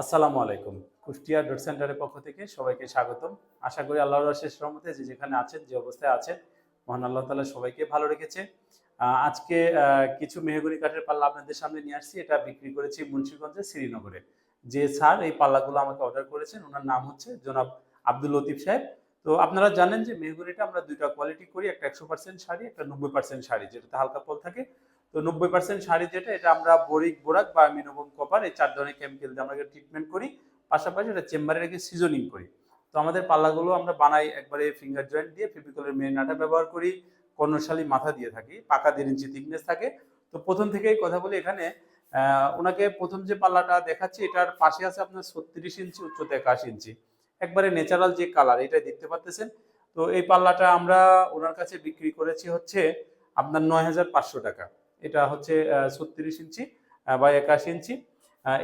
আসসালামু আলাইকুম। কুষ্টিয়া ডট সেন্টারের পক্ষ থেকে সবাইকে স্বাগতম। আশা করি আল্লাহর শেষ রহমতে যে যেখানে আছেন, যে অবস্থায় আছেন, মহান আল্লাহ তালা সবাইকে ভালো রেখেছে। আজকে কিছু মেহগনি কাঠের পাল্লা আপনাদের সামনে নিয়ে আসছি। এটা বিক্রি করেছি মুন্সিগঞ্জের শ্রীনগরে। যে স্যার এই পাল্লাগুলো আমাকে অর্ডার করেছেন, ওনার নাম হচ্ছে জনাব আব্দুল লতিফ সাহেব। তো আপনারা জানেন যে মেহগনিটা আমরা দুইটা কোয়ালিটি করি, একটা একশো পার্সেন্ট শাড়ি, একটা নব্বই পার্সেন্ট শাড়ি, যেটাতে হালকা পল থাকে। তো নব্বই পার্সেন্ট শাড়ি যেটা, এটা আমরা বরিক, বোরাক বা মিনোবম কপার এই চার ধরনের কেমিক্যাল দিয়ে আমরা ট্রিটমেন্ট করি। পাশাপাশি এটা চেম্বারে রেখে সিজনিং করি। তো আমাদের পাল্লাগুলো আমরা বানাই একবারে ফিঙ্গার জয়েন্ট দিয়ে ফেভিকলের মেরিনাটা ব্যবহার করি, কর্ণশালী মাথা দিয়ে থাকি, পাকা দেড় ইঞ্চি থিকনেস থাকে। তো প্রথম থেকেই কথা বলি এখানে ওনাকে প্রথম যে পাল্লাটা দেখাচ্ছি, এটার পাশে আছে আপনার ছত্রিশ ইঞ্চি উচ্চতা একাশি ইঞ্চি একবারে ন্যাচারাল যে কালার এটা দেখতে পাচ্ছেন তো এই পাল্লাটা আমরা ওনার কাছে বিক্রি করেছি হচ্ছে আপনার নয় হাজার পাঁচশো টাকা। এটা হচ্ছে ছত্রিশ ইঞ্চি বা একাশি ইঞ্চি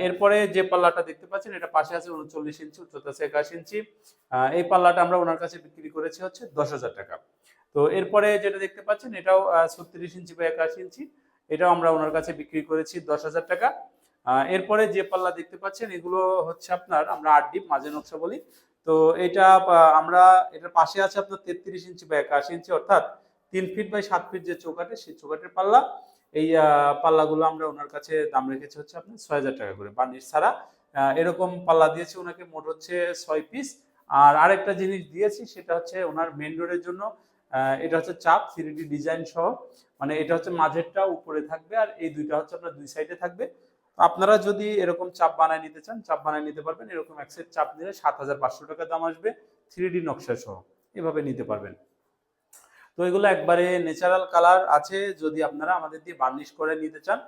এরপরে যে পাল্লাটা দেখতে পাচ্ছেন, এটা পাশে আছে উনচল্লিশ ইঞ্চি উচ্চতা আছে একাশি ইঞ্চি। এই পাল্লাটা আমরা ওনার কাছে বিক্রি করেছি হচ্ছে দশ হাজার টাকা। তো এরপরে যেটা দেখতে পাচ্ছেন, এটাও ছত্রিশ ইঞ্চি বা একাশি ইঞ্চি। এটাও আমরা ওনার কাছে বিক্রি করেছি দশ হাজার টাকা। এরপরে যে পাল্লা দেখতে পাচ্ছেন, এগুলো হচ্ছে আপনার, আমরা আট ডিপ মাঝে নকশা বলি। তো এটা আমরা, এটার পাশে আছে আপনার তেত্রিশ ইঞ্চি বা একাশি ইঞ্চি, অর্থাৎ তিন ফিট বাই সাত ফিট যে চৌকাটে সেই চৌকাটের পাল্লা। এই পাল্লাগুলো আমরা ওনার কাছে দাম রেখেছি হচ্ছে আপনার ছয় হাজার টাকা করে বার্নিশ ছাড়া। এরকম পাল্লা দিয়েছি, ওনাকে মোট হচ্ছে ছয় পিস। আর আরেকটা জিনিস দিয়েছি, সেটা হচ্ছে ওনার মেন রোডের জন্য এটা হচ্ছে চাপ থ্রি ডিজাইন সহ। মানে এটা হচ্ছে মাঝেরটা, উপরে থাকবে, আর এই দুইটা হচ্ছে আপনার দুই সাইডে থাকবে। আপনারা যদি এরকম চাপ বানায় নিতে চান, চাপ বানায় নিতে পারবেন। এরকম এক সেট চাপ নিলে সাত হাজার পাঁচশো টাকা দাম আসবে থ্রি ডি নকশা সহ। এভাবে নিতে পারবেন। তো এগুলো একবারে ন্যাচারাল কালার আছে, যদি আপনারা আমাদের দিয়ে বার্নিশ করে নিতে চান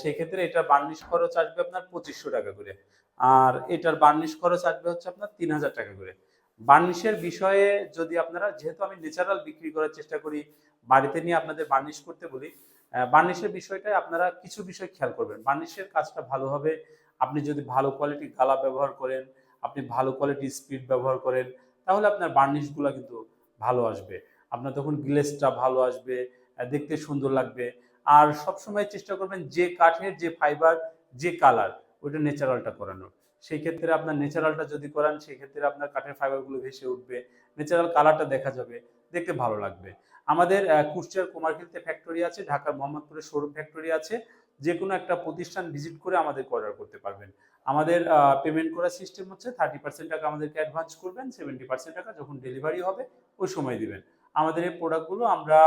সেই ক্ষেত্রে এটা বার্নিশ খরচ আসবে আপনার পঁচিশশো টাকা করে। আর এটার বার্নিশ খরচ আসবে হচ্ছে আপনার তিন হাজার টাকা করে। বার্নিশের বিষয়ে যদি আপনারা, যেহেতু আমি ন্যাচারাল বিক্রি করার চেষ্টা করি, বাড়িতে নিয়ে আপনাদের বার্নিশ করতে বলি বার্নিশের বিষয়টায় আপনারা কিছু বিষয় খেয়াল করবেন। বার্নিশের কাজটা ভালো হবে, আপনি যদি ভালো কোয়ালিটি গালা ব্যবহার করেন, আপনি ভালো কোয়ালিটি স্পিড ব্যবহার করেন, তাহলে আপনার বার্নিশগুলো কিন্তু ভালো আসবে। আপনার তখন গ্লেসটা ভালো আসবে দেখতে সুন্দর লাগবে। আর সবসময় চেষ্টা করবেন যে কাঠের যে ফাইবার যে কালার ওইটা ন্যাচারালটা করানোর। সেই ক্ষেত্রে আপনার ন্যাচারালটা যদি করান, সেই ক্ষেত্রে আপনার কাঠের ফাইবারগুলো ভেসে উঠবে ন্যাচারাল কালারটা দেখা যাবে, দেখতে ভালো লাগবে। আমাদের কুষ্টিয়ার কুমারখিলতে ফ্যাক্টরি আছে, ঢাকার মোহাম্মদপুরে শোরুম ফ্যাক্টরি আছে। যে কোনো একটা প্রতিষ্ঠান ভিজিট করে আমাদের অর্ডার করতে পারবেন। আমাদের পেমেন্ট করার সিস্টেম হচ্ছে থার্টি পার্সেন্ট টাকা আমাদেরকে অ্যাডভান্স করবেন সেভেন্টি পার্সেন্ট টাকা যখন ডেলিভারি হবে, ওই সময় দিবেন। আমাদের এই প্রোডাক্টগুলো আমরা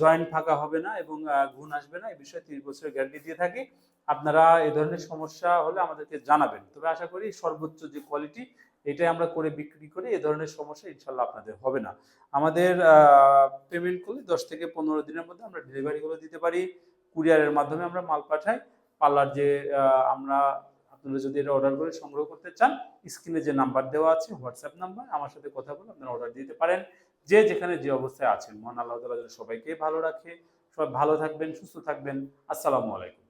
জয়েন্ট ফাঁকা হবে না এবং গুণ আসবে না। এই বিষয়ে তিরিশ বছরের গ্যারান্টি দিয়ে থাকি। আপনারা এ ধরনের সমস্যা হলে আমাদেরকে জানাবেন। তবে আশা করি সর্বোচ্চ যে কোয়ালিটি এটাই আমরা করে বিক্রি করি এ ধরনের সমস্যা ইনশাল্লাহ আপনাদের হবে না। আমাদের পেমেন্ট করলে দশ থেকে পনেরো দিনের মধ্যে আমরা ডেলিভারিগুলো দিতে পারি। কুরিয়ারের মাধ্যমে আমরা মাল পাঠাই। পার্লার যে আমরা আপনারা যদি এটা অর্ডার করে সংগ্রহ করতে চান স্ক্রিনে যে নাম্বার দেওয়া আছে হোয়াটসঅ্যাপ নাম্বার আমার সাথে কথা বলে আপনারা অর্ডার দিতে পারেন। যে যেখানে যে অবস্থায় আছেন। মহান আল্লাহ সবাইকে ভালো রাখে। সবাই ভালো থাকবেন, সুস্থ থাকবেন। আসসালামু আলাইকুম।